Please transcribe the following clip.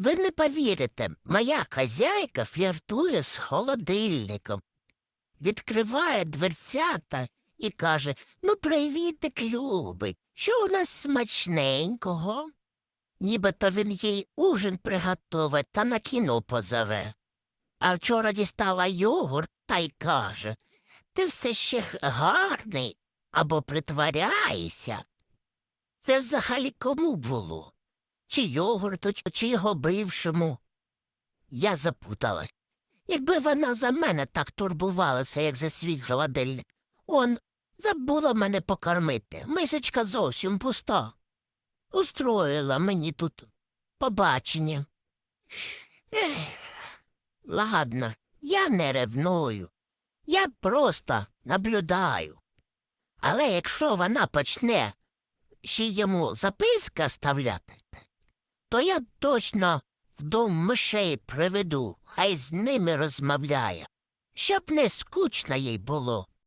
Ви не повірите, моя хазяйка фліртує з холодильником. Відкриває дверцята і каже Ну, привітик, любий, що у нас смачненького? Нібито він їй ужин приготовить та на кіно позове. А вчора дістала йогурт та й каже Ти все ще гарний або притворяєшся. Це взагалі кому було? Чи йогурту, чи- його бившому? Я запуталась. Якби вона за мене так турбувалася, як за свій холодильник, он забула мене покормити. Мисочка зовсім пуста. Устроїла мені тут побачення. Ех, ладно, я не ревную. Я просто наблюдаю. Але якщо вона почне ще йому записка ставляти, то я точно в дом мишей приведу, хай з ними розмовляє, щоб не скучно їй було.